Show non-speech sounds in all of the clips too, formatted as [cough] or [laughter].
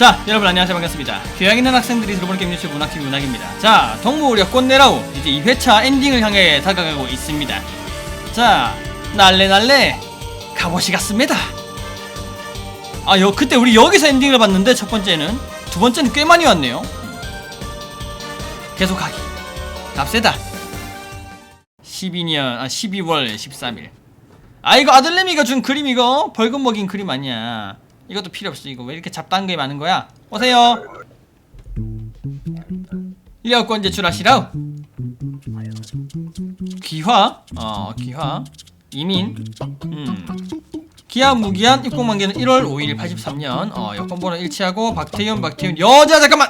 자 여러분 안녕하세요. 반갑습니다. 교양 있는 학생들이 들어보는 게임 유튜브 문학TV 문학입니다. 자 동물력 꽃내라우 이제 2회차 엔딩을 향해 다가가고 있습니다. 자 날래날래. 가보시겠습니다. 아 여 그때 우리 여기서 엔딩을 봤는데 첫 번째는 두 번째는 꽤 많이 왔네요. 계속하기. 갑시다. 12년 아 12월 13일. 아 이거 아들내미가 준 그림 이거? 벌금 먹인 그림 아니야 이것도 필요 없어. 이거 왜 이렇게 잡다한 게 많은 거야? 오세요. 여권 제출하시라우? 귀화? 어 귀화. 이민. 음. 기한 무기한 입국 만기는 1월 5일 83년. 어 여권번호 일치하고 박태윤 박태윤. 여자 잠깐만!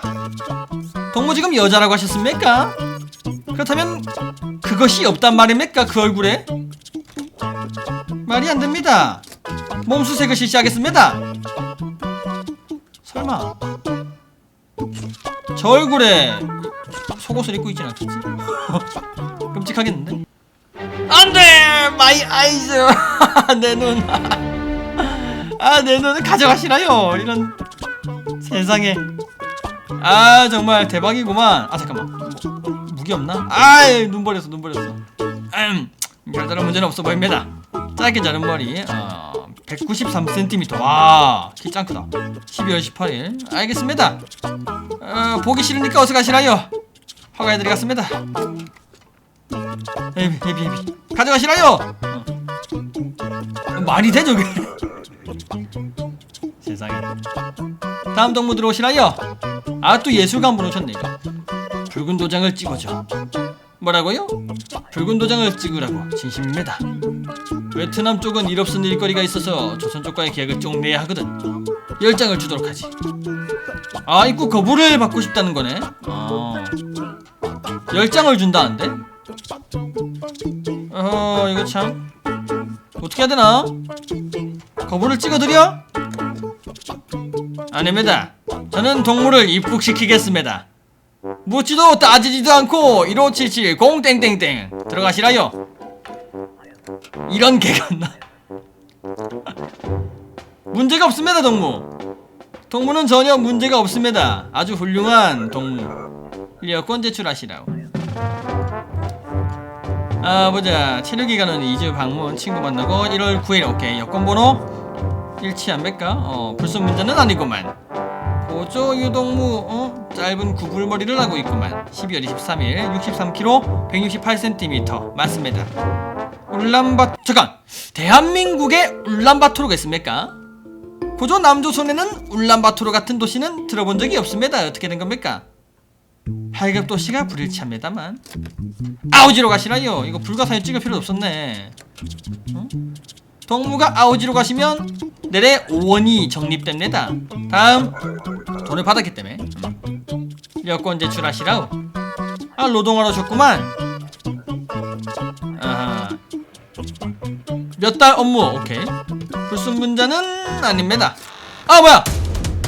동무 지금 여자라고 하셨습니까? 그렇다면 그것이 없단 말입니까? 그 얼굴에? 말이 안 됩니다. 몸수색을 실시하겠습니다. 설마. 저 얼굴에 속옷을 입고 있진 않겠지? [laughs] 끔찍하겠는데? 안돼! 마이 아이즈! [laughs] 내 눈. [laughs] 아 내 눈을 가져가시라요? 이런 세상에. 아 정말 대박이구만. 아 잠깐만. 뭐, 무기 없나? 아눈 버렸어 눈 버렸어. 음, 별다른 문제는 없어 보입니다 짧게 자른 머리 어, 193cm 와키 짱 크다. 12월 18일. 알겠습니다. 어, 보기 싫으니까 어서 가시라요. 허가해드리겠습니다. 에비 에비 에비 가져가시라요. 어. 말이 돼 저게? [laughs] 세상에. 다음 동무 들어오시라요. 아 또 예술가 한분 오셨네 이거. 붉은 도장을 찍어줘 뭐라고요? 붉은 도장을 찍으라고. 진심입니다. 베트남 쪽은 일 없은 일거리가 있어서 조선 쪽과의 계약을 쭉 내야 하거든. 열 장을 주도록 하지. 아 입국 거부를 받고 싶다는 거네. 아, 열 장을 준다는데? 어 이거 참. 어떻게 해야 되나? 거부를 찍어드려? 아닙니다. 저는 동물을 입국시키겠습니다 묻지도 따지지도 않고 1577 공땡땡땡 들어가시라요. 이런 개같나 [laughs] 문제가 없습니다 동무. 동무는 전혀 문제가 없습니다. 아주 훌륭한 동무. 여권 제출하시라고. 아 보자. 체류기간은 2주 방문 친구 만나고 1월 9일 오케이. 여권번호. 일치합니까? 어 불속 문제는 아니구만 보조 유동무 어? 짧은 구불머리를 하고 있구만 12월 23일 63kg 168cm 맞습니다 울란바 잠깐 대한민국에 울란바토르가 있습니까? 고조 남조선에는 울란바토르 같은 도시는 들어본 적이 없습니다 어떻게 된 겁니까? 팔급 도시가 불일치합니다만 아우지로 가시라요 이거 불가사에 찍을 필요 없었네 어? 동무가 아우지로 가시면 내래 5원이 적립됩니다. 다음 돈을 받았기 때문에. 음. 여권 제출하시라우 아 노동하러 아하. 몇달 업무? 오케이. 불순분자는 아닙니다. 아 뭐야?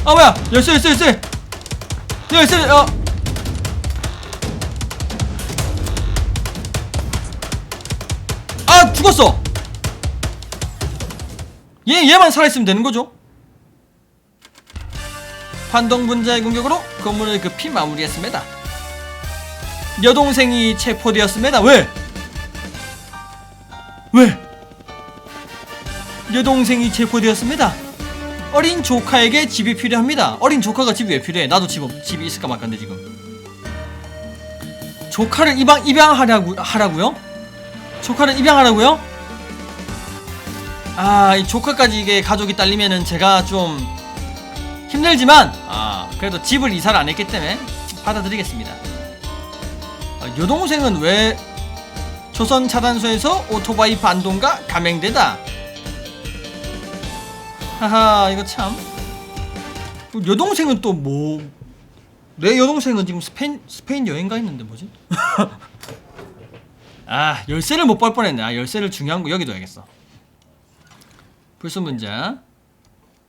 아 뭐야? 열쇠 열쇠 열쇠. 열쇠 어. 아 죽었어 얘 얘만 살아있으면 되는 거죠 환동 분자의 공격으로 건물을 급히 마무리했습니다 여동생이 체포되었습니다 왜? 왜? 여동생이 체포되었습니다 어린 조카에게 집이 필요합니다 어린 조카가 집이 왜 필요해 나도 집, 없- 집이 있을까 말까인데 지금 조카를 입양, 입양하라고, 하라고요? 조카를 입양하라고요? 아, 이 조카까지 이게 가족이 딸리면은 제가 좀 힘들지만, 아, 그래도 집을 이사를 안 했기 때문에 받아들이겠습니다. 아, 여동생은 왜 조선 차단소에서 오토바이 반동가 감행되다? 하하, 이거 참. 여동생은 또 뭐, 내 여동생은 지금 스페인, 스페인 여행 가 있는데 뭐지? [laughs] 아 열쇠를 못볼 뻔했네 아 열쇠를 중요한 거 여기 둬야겠어 불순 문자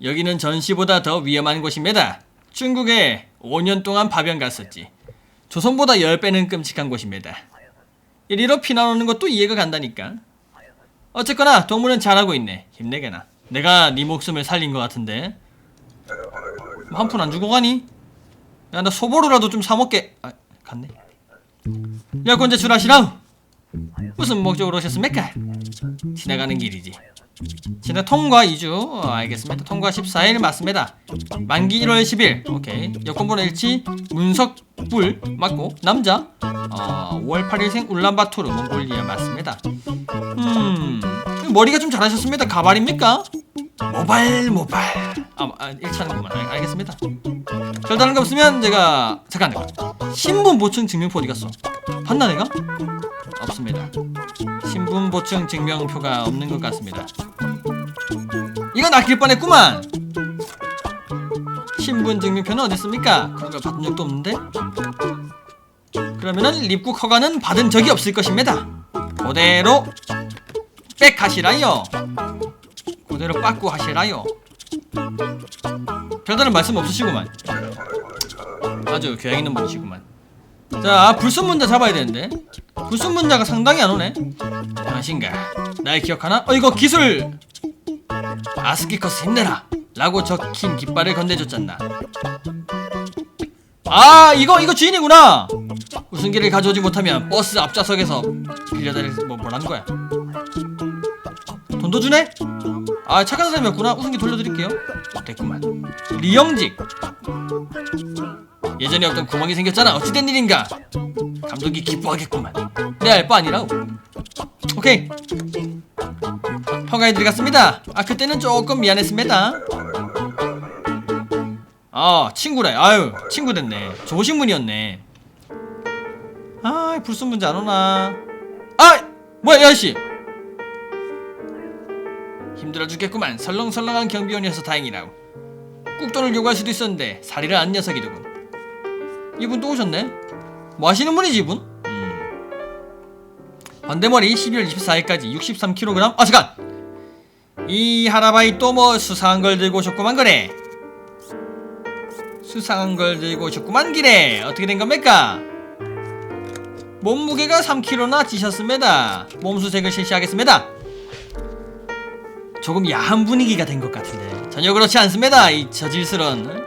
여기는 전시보다 더 위험한 곳입니다. 중국에 5년 동안 파병 갔었지. 조선보다 10배는 끔찍한 곳입니다. 이리로 피나오는 것도 이해가 간다니까. 어쨌거나 동물은 잘하고 있네. 힘내게나. 내가 네 목숨을 살린 것 같은데. 한 푼 안 주고 가니? 야 나 소보루라도 좀 사먹게. 아 갔네. 여권 제 출하시라우. 무슨 목적으로 오셨습니까? 지나가는 길이지 지나 통과 2주. 어, 알겠습니다. 통과 14일 맞습니다. 만기 1월 10일. 오케이. 여권번호 일치. 문석불 맞고 남자. 어, 5월 8일생 울란바토르. 몽골리아 맞습니다. 음 머리가 좀 잘하셨습니다. 가발입니까? 모발 모발. 아, 아 1차는구만. 알, 알겠습니다. 별다른 거 없으면 제가 잠깐 신분 보충 증명표 어디 갔어? 봤나 내가? 없습니다 신분 보충 증명표가 없는 것 같습니다. 이거 낚일 뻔했구만! 신분 증명표는 어디 있습니까? 그런 걸 받은 적도 없는데? 그러면은 입국 허가는 받은 적이 없을 것입니다. 그대로 빽하시라요. 그대로 빠꾸 하시라요. 별다른 말씀 없으시구만. 아주 교양 있는 분이시구만 자 불순문자 잡아야 되는데. 불순문자가 상당히 안 오네. 당신가 날 기억하나? 어 이거 기술. 아스키커스 힘내라. 라고 적힌 깃발을 건네줬잖나 아 이거 이거 주인이구나. 우승기를 가져오지 못하면 버스 앞좌석에서 빌려달릴 뭐 뭐라는 거야? 돈도 주네? 아 착한 사람이었구나. 우승기 돌려드릴게요. 됐구만. 리영직 예전에 어떤 구멍이 생겼잖아. 어찌된 일인가? 감독이 기뻐하겠구만. 내 알 바 아니라고. 오케이. 허가해드리겠습니다. 아 그때는 조금 미안했습니다. 아 친구래. 아유 친구 됐네. 좋으신 분이었네. 아 불순 문제 안 오나. 아 뭐야 이 아저씨. 힘들어 죽겠구만. 설렁설렁한 경비원이어서 다행이라고. 꾹돈을 요구할 수도 있었는데 사리를 안 녀석이더군 이분 또 오셨네. 뭐 하시는 분이지 이분? 음. 반대머리 12월 24일까지 63kg 아 잠깐! 이 하라바이 또 뭐 수상한 걸 들고 오셨구만 그래. 수상한 걸 들고 오셨구만 기래 어떻게 된 겁니까? 몸무게가 3kg나 찌셨습니다. 몸수색을 실시하겠습니다. 조금 야한 분위기가 된 것 같은데. 전혀 그렇지 않습니다 이 저질스런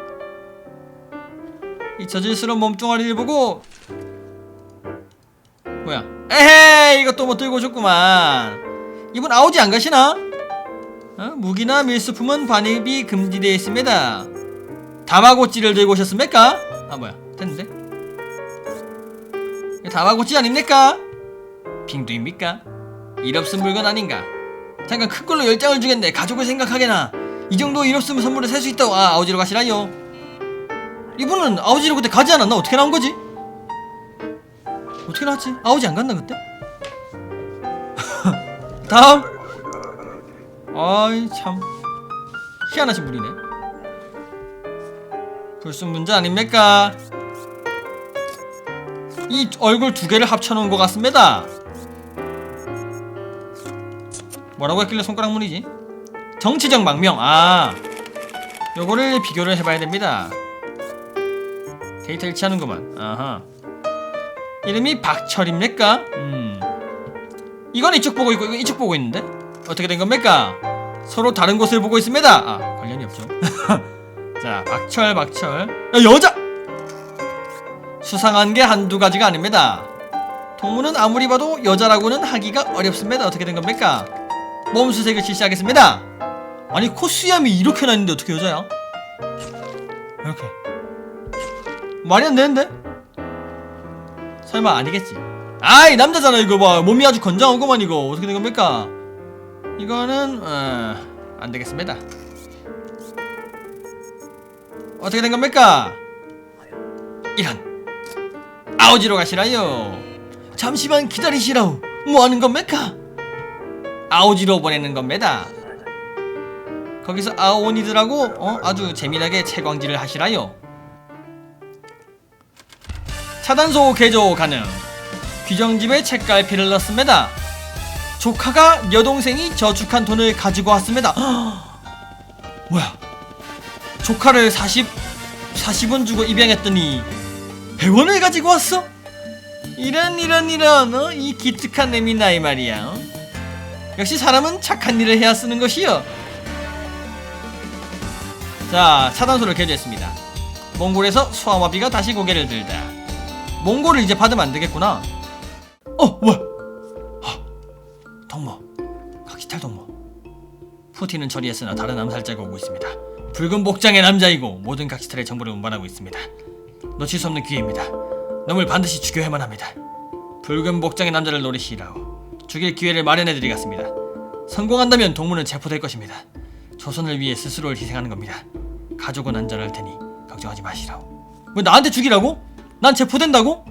저질스러운 몸뚱아리를 보고. 뭐야? 에헤 이것도 못 들고 오셨구만. 이분 아우지 안 가시나? 어? 무기나 밀수품은 반입이 금지되어 있습니다. 다마고찌를 들고 오셨습니까? 아 뭐야? 됐는데? 다마고찌 아닙니까? 빙두입니까? 일 없은 물건 아닌가? 잠깐 큰 걸로 열 장을 주겠네. 가족을 생각하게나. 이 정도 일 없으면 선물을 살 수 있다고. 아 아우지로 가시라요 이분은 아우지로 그때 가지 않았나? 어떻게 나온 거지? 어떻게 나왔지? 아우지 안 갔나 그때? [laughs] 다음 아이 참 희한하신 분이네 불순 문제 아닙니까? 이 얼굴 두 개를 합쳐놓은 것 같습니다 뭐라고 했길래 손가락문이지? 정치적 망명 아 요거를 비교를 해봐야 됩니다 데이터 일치하는구만. 아하. 이름이 박철입니까? 음. 이건 이쪽 보고 있고 이건 이쪽 보고 있는데? 어떻게 된 겁니까? 서로 다른 곳을 보고 있습니다. 아 관련이 없죠. [laughs] 자 박철 박철. 야, 여자! 수상한 게 한두 가지가 아닙니다. 동물은 아무리 봐도 여자라고는 하기가 어렵습니다. 어떻게 된 겁니까? 몸수색을 실시하겠습니다. 아니 코수염이 이렇게 나있는데 어떻게 여자야? 이렇게 말이 안 되는데? 설마 아니겠지 아이 남자잖아 이거 봐 몸이 아주 건장하구만 이거 어떻게 된 겁니까? 이거는 어, 안 되겠습니다 어떻게 된 겁니까? 이런 아우지로 가시라요 잠시만 기다리시라우 뭐 하는 겁니까? 아오지로 보내는 겁니다. 거기서 아오니들하고 어? 아주 재미나게 채광질을 하시라요. 차단소 개조 가능. 귀정집에 책갈피를 넣습니다. 조카가 여동생이 저축한 돈을 가지고 왔습니다. 뭐야? 조카를 40 40원 주고 입양했더니 100원을 가지고 왔어? 이런 이런 이런 어? 이 기특한 내미나 이 말이야. 어? 역시 사람은 착한 일을 해야 쓰는 것이요. 자 차단소를 개조했습니다 몽골에서 소아마비가 다시 고개를 들다 몽골을 이제 받으면 안 되겠구나. 어 뭐야 하, 동무. 각시탈 동무. 푸틴은 처리했으나 다른 암살자가 오고 있습니다. 붉은 복장의 남자이고 모든 각시탈의 정보를 운반하고 있습니다. 놓칠 수 없는 기회입니다. 놈을 반드시 죽여야만 합니다. 붉은 복장의 남자를 노리시라오. 죽일 기회를 마련해드리겠습니다. 성공한다면 동무는 체포될 것입니다. 조선을 위해 스스로를 희생하는 겁니다. 가족은 안전할 테니 걱정하지 마시라오. 왜 나한테 죽이라고? 난 체포된다고?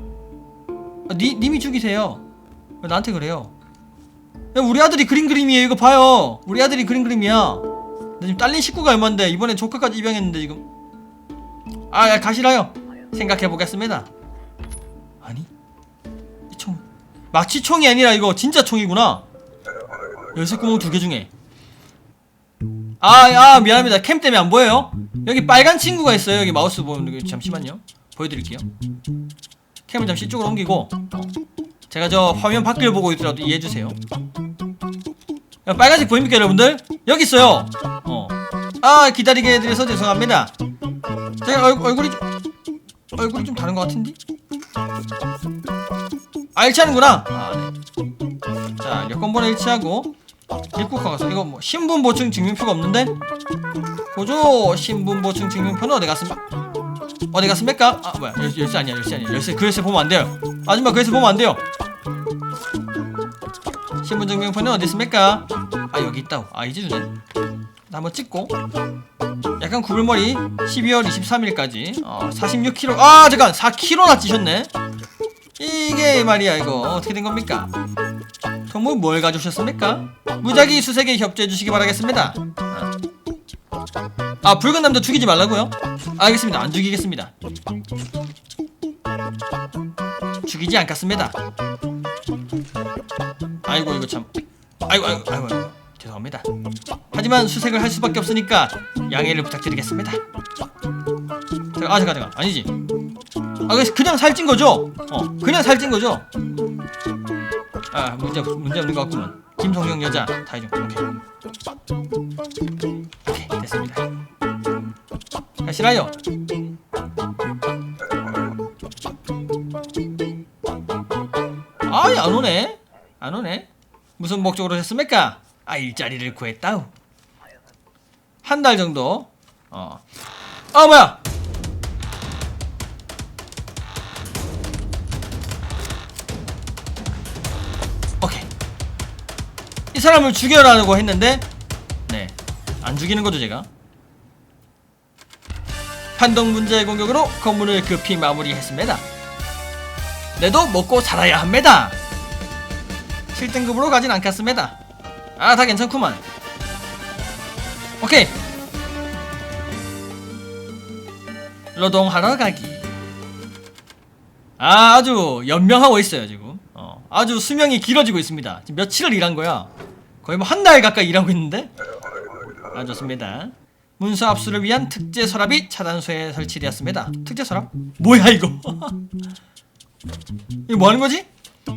아, 니, 님이 죽이세요. 왜 나한테 그래요? 야, 우리 아들이 그린 그림이에요. 이거 봐요. 우리 아들이 그린 그림이야. 나 지금 딸린 식구가 얼만데 이번에 조카까지 입양했는데 지금. 아 야, 가시라요. 생각해보겠습니다. 아니? 이 총 마치 총이 아니라 이거 진짜 총이구나. 열쇠 구멍 두 개 중에. 아, 아 미안합니다. 캠 때문에 안 보여요? 여기 빨간 친구가 있어요. 여기 마우스 보면 여기 잠시만요 보여드릴게요 캠을 잠시 이쪽으로 옮기고 제가 저 화면 밖을 보고 있더라도 이해해주세요 야, 빨간색 보입니까 여러분들? 여기 있어요 어. 아 기다리게 해드려서 죄송합니다 제가 얼, 얼굴이 좀 얼굴이 좀 다른 것 같은데? 아 일치하는구나 아, 네. 자 여권번호 일치하고 입국하 가서 이거 뭐 신분 보충 증명표가 없는데? 보조 신분 보충 증명표는 어디 갔습니까? 어디 갔습니까? 아 뭐야. 열, 열쇠 아니야 열쇠 아니야. 열쇠 그 열쇠 보면 안 돼요. 아줌마 그 열쇠 보면 안 돼요. 신분 증명표는 어디 있습니까? 아 여기 있다고. 아 이제 주네. 한번 찍고. 약간 구불머리 12월 23일까지. 어 46kg 아 잠깐! 4kg나 찌셨네? 이게 말이야 이거. 어떻게 된 겁니까? 정말 뭘 가져오셨습니까? 무작위 수색에 협조해 주시기 바라겠습니다. 아 붉은 남자 죽이지 말라고요? 알겠습니다. 안 죽이겠습니다. 죽이지 않겠습니다. 아이고 이거 참. 아이고 아이고 아이고. 죄송합니다. 하지만 수색을 할 수밖에 없으니까 양해를 부탁드리겠습니다. 아 잠깐 잠깐 아니지. 아 그냥 살찐 거죠? 어 그냥 살찐 거죠? 아 문제 문제 없는 것 같구만. 김성령 여자 다 해줘. 오케이. 가시라요. 아이 안 오네. 안 오네. 무슨 목적으로 했습니까? 아 일자리를 구했다우. 한 달 정도. 어. 아 뭐야? 오케이. 이 사람을 죽여라고 했는데, 네. 안 죽이는 거죠, 제가. 판독 문제의 공격으로 건물을 급히 마무리했습니다. 내도 먹고 살아야 합니다. 7등급으로 가진 않겠습니다. 아, 다 괜찮구만. 오케이. 노동하러 가기. 아, 아주 연명하고 있어요, 지금. 어, 아주 수명이 길어지고 있습니다. 지금 며칠을 일한 거야. 거의 뭐 한 달 가까이 일하고 있는데? 아, 좋습니다. 문서 압수를 위한 특제 서랍이 차단소에 설치되었습니다. 특제 서랍? 뭐야, 이거? [laughs] 이거 뭐 하는 거지?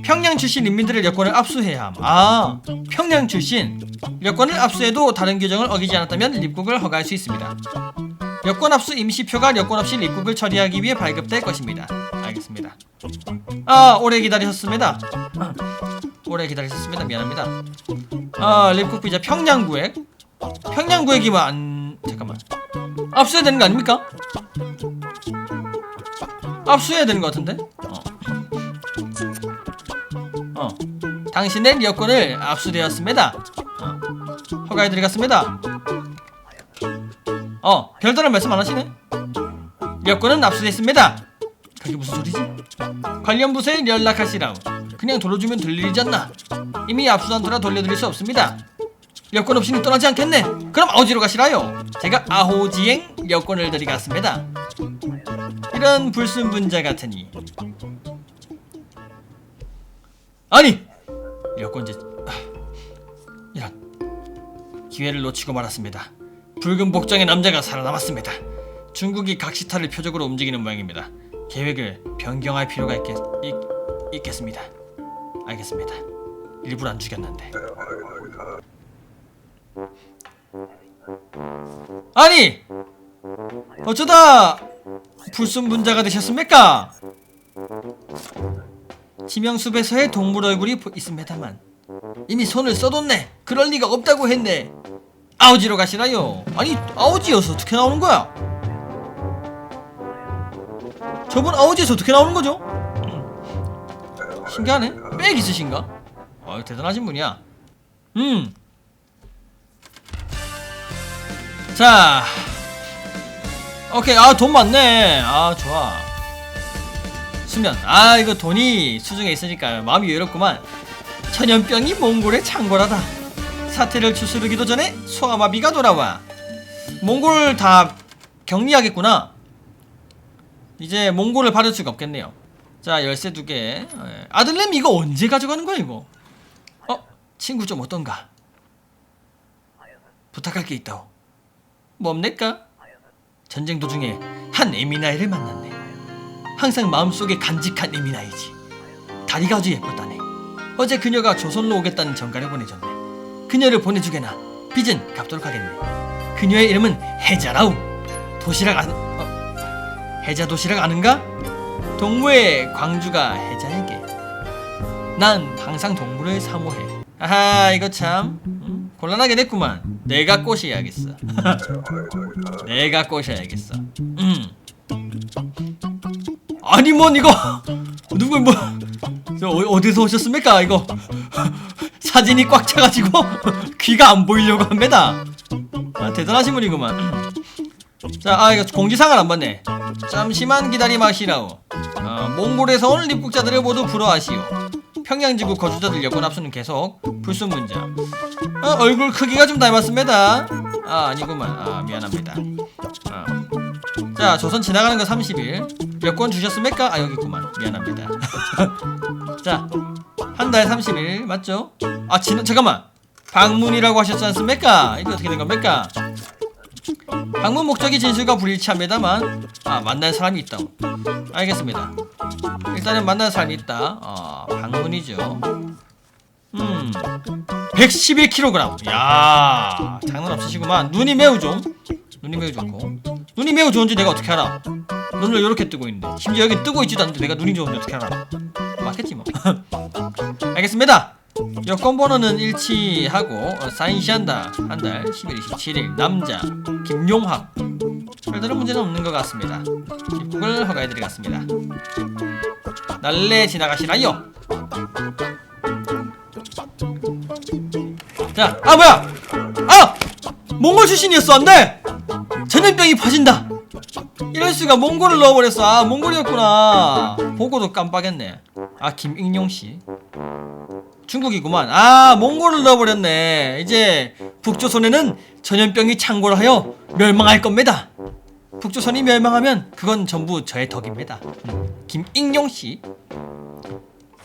평양 출신 인민들의 여권을 압수해야 함. 아, 평양 출신. 여권을 압수해도 다른 규정을 어기지 않았다면 입국을 허가할 수 있습니다. 여권 압수 임시표가 여권 없이 입국을 처리하기 위해 발급될 것입니다. 알겠습니다. 아, 오래 기다리셨습니다. 아, 오래 기다리셨습니다. 미안합니다. 아, 입국 비자 평양 구획. 평양 구획이면 안 잠깐만. 압수해야 되는 거 아닙니까? 압수해야 되는 것 같은데? 어. 어. 당신의 여권을 압수되었습니다. 어. 허가해드리겠습니다. 어, 별다른 말씀 안 하시네? 여권은 압수됐습니다. 그게 무슨 소리지? 관련 부서에 연락하시라고. 그냥 돌려주면 될 일이잖나. 이미 압수한 터라 돌려드릴 수 없습니다. 여권 없이는 떠나지 않겠네. 그럼 어디로 가시라요? 제가 아호지행 여권을 드리겠습니다. 이런 불순분자 같으니. 아니! 여권제... 아, 이런... 기회를 놓치고 말았습니다. 붉은 복장의 남자가 살아남았습니다. 중국이 각시탈을 표적으로 움직이는 모양입니다. 계획을 변경할 필요가 있겠, 있, 있겠습니다. 알겠습니다. 일부러 안 죽였는데. 아니! 어쩌다 불순분자가 되셨습니까? 지명숲에서의 동물 얼굴이 보- 있습니다만 이미 손을 써뒀네. 그럴 리가 없다고 했네. 아우지로 가시나요? 아니 아우지여서 어떻게 나오는 거야? 저분 아우지에서 어떻게 나오는 거죠? 신기하네. 빽 있으신가? 어 대단하신 분이야. 음. 자. 오케이. 아, 돈 많네. 아, 좋아. 수면. 아, 이거 돈이 수중에 있으니까 마음이 외롭구만. 천연병이 몽골에 창궐하다. 사태를 추스르기도 전에 소아마비가 돌아와. 몽골을 다 격리하겠구나. 이제 몽골을 받을 수가 없겠네요. 자, 열쇠 두 개. 예. 아들렘 이거 언제 가져가는 거야, 이거? 어, 친구 좀 어떤가? 부탁할 게 있다오. 뭡니까? 전쟁 도중에 한 에미나이를 만났네. 항상 마음속에 간직한 에미나이지. 다리가 아주 예뻤다네. 어제 그녀가 조선로 오겠다는 전가를 보내줬네. 그녀를 보내주게나 빚은 갚도록 하겠네. 그녀의 이름은 해자라우. 도시락 아 어, 해자 도시락 아는가? 동무의 광주가 해자에게. 난 항상 동물을 사모해. 아하 이거 참 음, 곤란하게 됐구만. 내가 꼬셔야겠어. [laughs] 내가 꼬셔야겠어. 음. 아니 뭔 이거 [laughs] 누구 뭐저 어, 어디서 오셨습니까 이거 [laughs] 사진이 꽉 차가지고 귀가 안 보이려고 합니다. 아, 대단하신 분이구만. 자, 아 이거 공지사항을 안 봤네. 잠시만 기다리마시라오. 아, 몽골에서 온 입국자들을 모두 불어하시오. 평양지구 거주자들 여권 압수는 계속 불순 문자. 어, 얼굴 크기가 좀 닮았습니다. 아 아니구만. 아 미안합니다. 아. 자 조선 지나가는 거 30일. 여권 주셨습니까? 아 여기 있구만. 미안합니다. [laughs] 자 한 달 30일 맞죠? 아 지난 잠깐만. 방문이라고 하셨지 않습니까? 이게 어떻게 된 겁니까? 방문 목적이 진술과 불일치합니다만 아 만날 사람이 있다. 알겠습니다. 일단은 만날 사람이 있다. 어, 방문이죠. 음, 111kg. 야, 장난 없으시구만. 눈이 매우 좋음. 눈이 매우 좋고. 눈이 매우 좋은지 내가 어떻게 알아? 눈을 이렇게 뜨고 있는데 심지어 여기 뜨고 있지도 않는데 내가 눈이 좋은지 어떻게 알아? 맞겠지 뭐. [laughs] 알겠습니다. 여권 번호는 일치하고 어, 사인시한다 한 달 11월 27일 남자 김용학 별다른 문제는 없는 것 같습니다. 입국을 허가해드리겠습니다. 날래 지나가시나요? 자, 아 뭐야? 아! 몽골 출신이었어 안돼! 전염병이 퍼진다. 이럴 수가 몽골을 넣어버렸어. 아 몽골이었구나. 보고도 깜빡했네. 아 김익용 씨. 중국이구만. 아 몽골을 넣어버렸네. 이제 북조선에는 전염병이 창궐하여 멸망할 겁니다. 북조선이 멸망하면 그건 전부 저의 덕입니다. 음, 김익용 씨.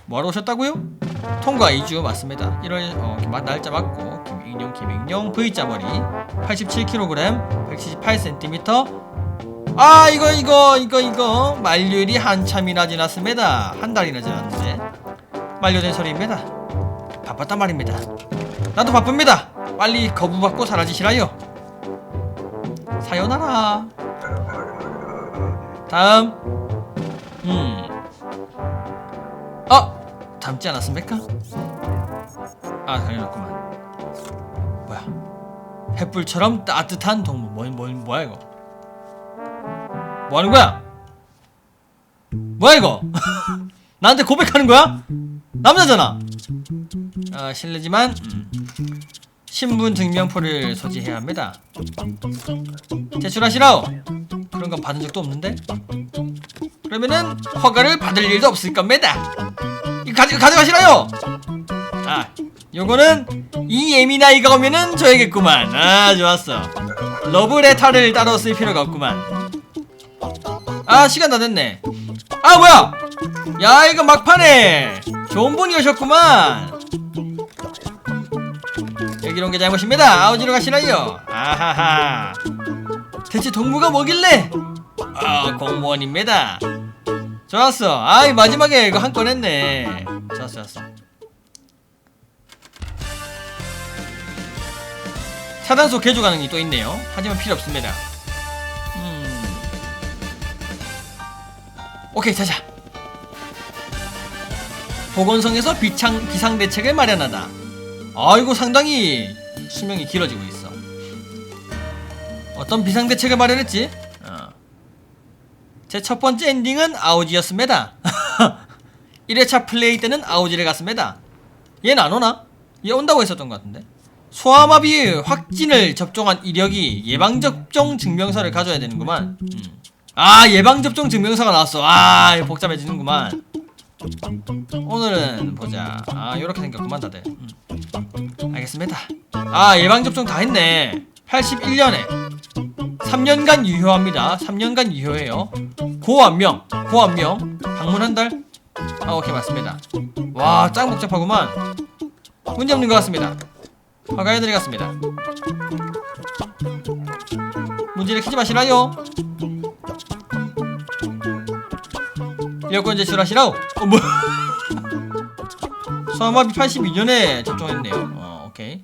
뭐하러 오셨다고요? 통과 2주 맞습니다. 1월 어, 마- 날짜 맞고 김익용 김익용 V자 머리 87kg 178cm 아 이거 이거 이거 이거 만료일이 한참이나 지났습니다. 한 달이나 지났는데 만료된 소리입니다. 바빴단 말입니다. 나도 바쁩니다. 빨리 거부받고 사라지시라요. 사요나라. 다음. 음. 아 닮지 않았습니까? 아 당연했구만. 뭐야? 햇불처럼 따뜻한 동물. 뭐, 뭐, 뭐야 이거? 뭐 하는 거야? 뭐야 이거? [laughs] 나한테 고백하는 거야? 남자잖아. 아 실례지만 음. 신분 증명표를 소지해야 합니다. 제출하시라오. 그런 건 받은 적도 없는데? 그러면은 허가를 받을 일도 없을 겁니다. 가져 가져가시라요. 아, 요거는 이 예민 아이가 오면은 줘야겠구만. 아, 좋았어. 러브레터를 따로 쓸 필요가 없구만. 아, 시간 다 됐네. 아, 뭐야? 야, 이거 막판에 좋은 분이오셨구만. 여기로 온 게 잘못입니다. 아우지로 가시나요? 아하하. 대체 동무가 뭐길래? 아 공무원입니다. 좋았어. 아이 마지막에 이거 한 건 했네. 좋았어 좋았어. 차단소 개조 가능이 또 있네요. 하지만 필요 없습니다. 음. 오케이 자자. 보건성에서 비창 비상대책을 마련하다 아이고 상당히 수명이 길어지고 있어 어떤 비상대책을 마련했지? 어. 제첫 번째 엔딩은 아우지였습니다 [laughs] 1회차 플레이 때는 아우지를 갔습니다 얘는 안 오나? 얘 온다고 했었던 것 같은데 소아마비 확진을 접종한 이력이 예방접종 증명서를 가져야 되는구만 음. 아 예방접종 증명서가 나왔어 아 복잡해지는구만 오늘은 보자. 아 요렇게 생겼구만 다들. 음. 알겠습니다. 아 예방접종 다 했네. 81년에. 3년간 유효합니다. 3년간 유효해요. 고안명 고안명. 방문 한달? 아 오케이 맞습니다. 와 짱 복잡하구만. 문제 없는 것 같습니다. 허가해드리겠습니다. 문제를 키지 마시라요 여권 제 출하시라오 어 뭐? 소아마비 82년에 접종했네요. 어 오케이.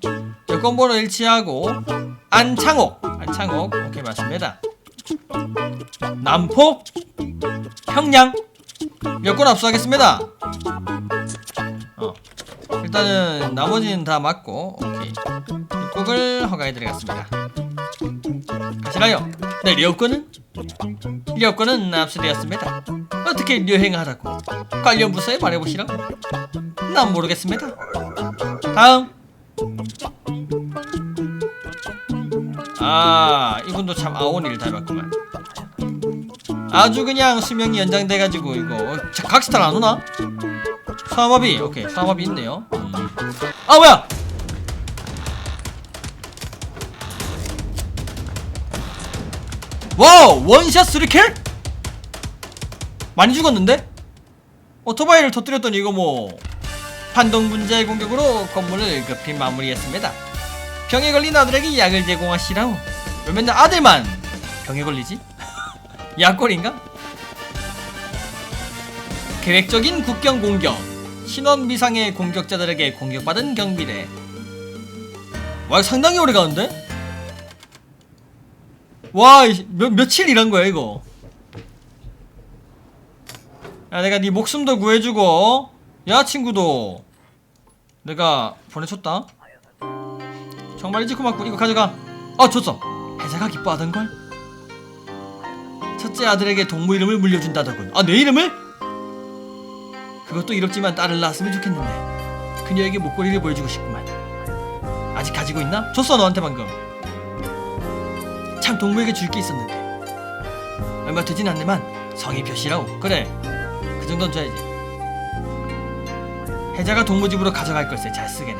여권번호 일치하고 안창옥. 안창옥. 오케이 맞습니다. 남포 평양. 여권 압수하겠습니다. 어 일단은 나머지는 다 맞고 오케이. 입국을 허가해드리겠습니다 가시라요? 네 여권은 여권은 압수되었습니다. 어떻게 여행하라고? 관련 부서에 말해보시라고 난 모르겠습니다. 다음. 아 이분도 참 아오니를 닮았구만. 아주 그냥 수명이 연장돼가지고 이거 어, 자, 각스탈 안 오나? 사마비 오케이 사마비 있네요. 음. 아 뭐야 와우 원샷 3킬? 많이 죽었는데? 오토바이를 터뜨렸더니 이거 뭐 판동 분자의 공격으로 건물을 급히 마무리했습니다 병에 걸린 아들에게 약을 제공하시라고 왜 맨날 아들만 병에 걸리지? [laughs] 약골인가? 계획적인 국경 공격 신원 미상의 공격자들에게 공격받은 경비대 와 상당히 오래 가는데? 와 이- 몇, 며칠 일한 거야 이거? 야 내가 네 목숨도 구해주고 여자친구도. 내가 보내줬다. 정말이지 고맙고 이거 가져가. 어 줬어. 해자가 기뻐하던걸? 첫째 아들에게 동무 이름을 물려준다더군. 아 내 이름을? 그것도 이롭지만 딸을 낳았으면 좋겠는데. 그녀에게 목걸이를 보여주고 싶구만. 아직 가지고 있나? 줬어 너한테 방금 참 동무에게 줄 게 있었는데. 얼마 되진 않네만 성의 표시라고. 그래 그 정도는 줘야지. 혜자가 동무 집으로 가져갈 걸세 잘 쓰게나.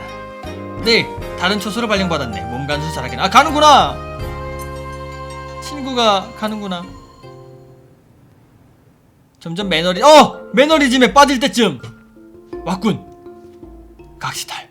네 다른 초소로 발령받았네. 몸 간수 잘하게나. 아 가는구나! 친구가 가는구나. 점점 매너리 어! 매너리즘에 빠질 때쯤! 왔군! 각시탈